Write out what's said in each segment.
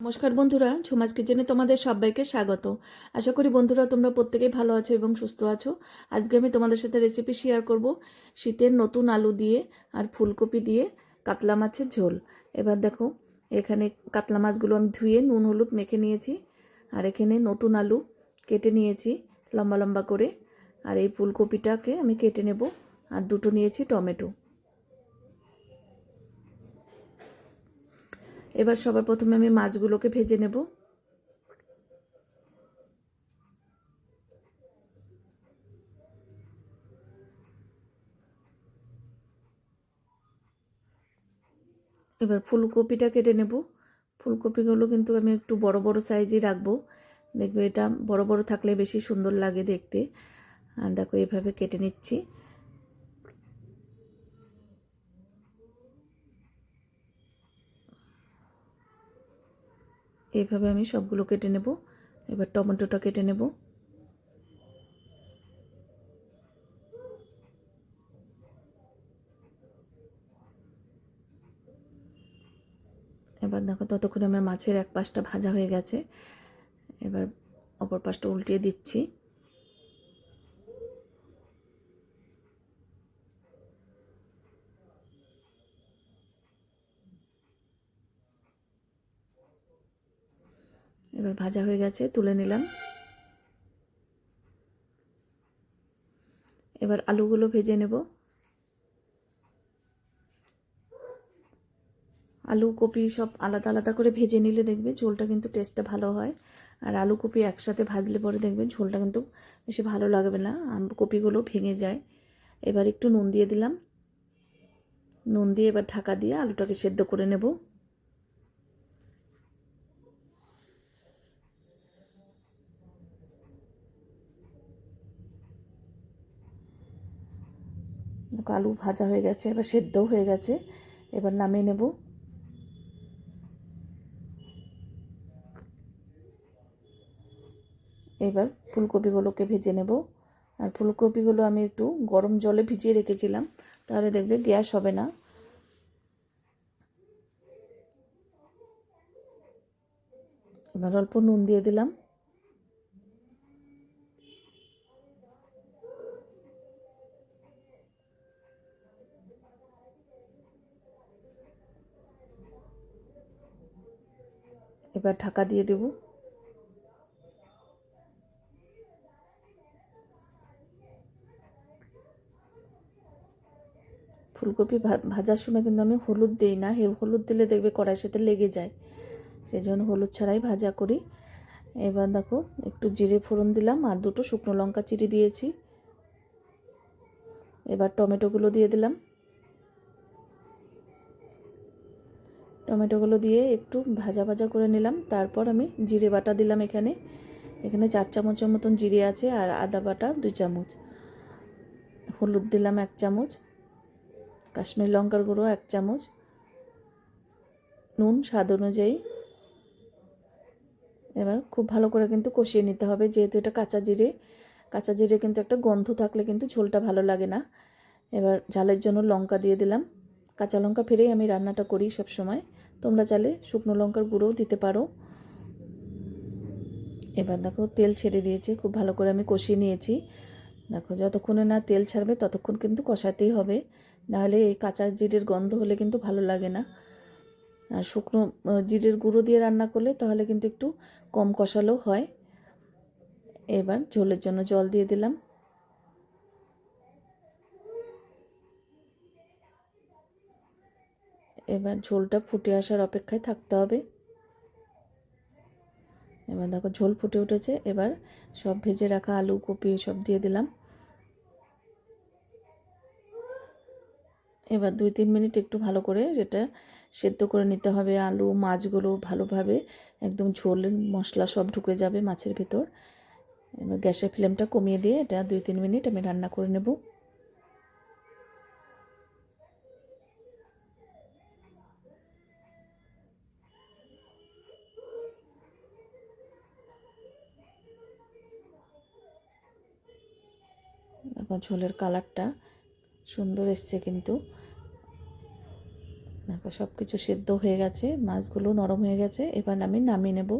নমস্কার বন্ধুরা ঝুমাস কিচেনে তোমাদের সবাইকে স্বাগত। আশা করি বন্ধুরা তোমরা প্রত্যেকেই ভালো আছো এবং সুস্থ আছো। আজকে আমি তোমাদের সাথে রেসিপি শেয়ার করব শীতের নতুন আলু দিয়ে আর ফুলকপি দিয়ে কাতলা মাছের ঝোল। এবার দেখো, এখানে কাতলা মাছগুলো আমি ধুয়ে নুন, হলুদ মেখে নিয়েছি আর এখানে নতুন আলু কেটে নিয়েছি লম্বা লম্বা করে। আর এই ফুলকপিটাকে আমি কেটে নেব আর দুটো নিয়েছি টমেটো। এবার সবার প্রথমে আমি মাছগুলোকে ভেজে নেব। এবার ফুলকপিটা কেটে নেব। ফুলকপিগুলো কিন্তু আমি একটু বড় বড় সাইজই রাখব। দেখবে এটা বড় বড় থাকলে বেশি সুন্দর লাগে দেখতে। আর দেখো, এভাবে কেটে নিচ্ছি। এইভাবে আমি সবগুলো কেটে নেব। এবার টমেটোটা কেটে নেব। এবার দেখো ততক্ষণে আমার মাছের এক পাশটা ভাজা হয়ে গেছে। এবার অপর পাশটা উল্টিয়ে দিচ্ছি। এবার ভাজা হয়ে গেছে, তুলে নিলাম। এবার আলুগুলো ভেজে নেব। আলু কপি সব আলাদা আলাদা করে ভেজে নিলে দেখবে ঝোলটা কিন্তু টেস্টটা ভালো হয়। আর আলু কপি একসাথে ভাজলে পরে দেখবে ঝোলটা কিন্তু বেশি ভালো লাগবে না কপিগুলো ভেঙে যায়। এবার একটু নুন দিয়ে দিলাম। নুন দিয়ে এবার ঢাকা দিয়ে আলুটাকে সেদ্ধ করে নেব। আলু ভাজা হয়ে গেছে, এবার সেদ্ধও হয়ে গেছে। এবার নামিয়ে নেব। এবার ফুলকপিগুলোকে ভেজে নেব। আর ফুলকপিগুলো আমি একটু গরম জলে ভিজিয়ে রেখেছিলাম, তাহলে দেখবে গ্যাস হবে না। এবার অল্প নুন দিয়ে দিলাম। এবার ঢাকা দিয়ে দেব। ফুলকপি ভাজার সময় কিন্তু আমি হলুদ দিই না। হলুদ দিলে দেখবে কড়াইয়ের সাথে লেগে যায়। সেই জন্য হলুদ ছাড়াই ভাজা করি। এবার দেখো একটু জিরে ফোড়ন দিলাম আর দুটো শুকনো লঙ্কা চিড়ি দিয়েছি। এবার টমেটোগুলো দিয়ে দিলাম। টমেটোগুলো দিয়ে একটু ভাজা ভাজা করে নিলাম। তারপর আমি জিরে বাটা দিলাম এখানে। এখানে চার চামচের মতন জিরে আছে আর আদা বাটা দুই চামচ। হলুদ দিলাম এক চামচ। কাশ্মীর লঙ্কার গুঁড়ো এক চামচ। নুন স্বাদ অনুযায়ী। এবার খুব ভালো করে কিন্তু কষিয়ে নিতে হবে, যেহেতু এটা কাঁচা জিরে। কাঁচা জিরে কিন্তু একটা গন্ধ থাকলে কিন্তু ঝোলটা ভালো লাগে না। এবার ঝালের জন্য লঙ্কা দিয়ে দিলাম। কাঁচা লঙ্কা ফেরেই আমি রান্নাটা করি সব সময়। তোমরা চালে শুকনো লঙ্কার গুঁড়োও দিতে পারো। এবার দেখো, তেল ছেড়ে দিয়েছি, খুব ভালো করে আমি কষিয়ে নিয়েছি। দেখো, যতক্ষণে না তেল ছাড়বে ততক্ষণ কিন্তু কষাতেই হবে। নাহলে এই কাঁচা জিরের গন্ধ হলে কিন্তু ভালো লাগে না। আর শুকনো জিরের গুঁড়ো দিয়ে রান্না করলে তাহলে কিন্তু একটু কম কষালেও হয়। এবার ঝোলের জন্য জল দিয়ে দিলাম। এবার ঝোলটা ফুটে আসার অপেক্ষায় থাকতে হবে। এবার দেখো ঝোল ফুটে উঠেছে। এবার সব ভেজে রাখা আলু, কপি সব দিয়ে দিলাম। এবার দুই তিন মিনিট একটু ভালো করে এটা সেদ্ধ করে নিতে হবে। আলু, মাছগুলো ভালোভাবে একদম ঝোল, মশলা সব ঢুকে যাবে মাছের ভেতর। এবার গ্যাসের ফ্লেমটা কমিয়ে দিয়ে এটা দুই তিন মিনিট আমি রান্না করে নেব। দেখো ঝোলের কালারটা সুন্দর এসছে কিন্তু। দেখো সব কিছু সেদ্ধ হয়ে গেছে, মাছগুলো নরম হয়ে গেছে, এবার আমি নামিয়ে নেব।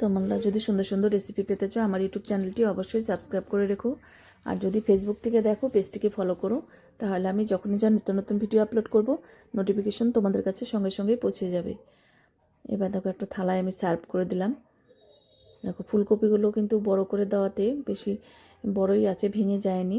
তোমরা যদি সুন্দর সুন্দর রেসিপি পেতে চাও, আমার ইউটিউব চ্যানেলটি অবশ্যই সাবস্ক্রাইব করে রেখো। আর যদি ফেসবুক থেকে দেখো পেজটিকে ফলো করো, তাহলে আমি যখনই যা নিত্য নতুন ভিডিও আপলোড করব নোটিফিকেশন তোমাদের কাছে সঙ্গে সঙ্গে পৌঁছে যাবে। এবার দেখো একটা থালায় আমি সার্ভ করে দিলাম। দেখো ফুলকপিগুলো কিন্তু বড় করে দেওয়াতে বেশি বড়ই আছে ভেঙে যায়নি।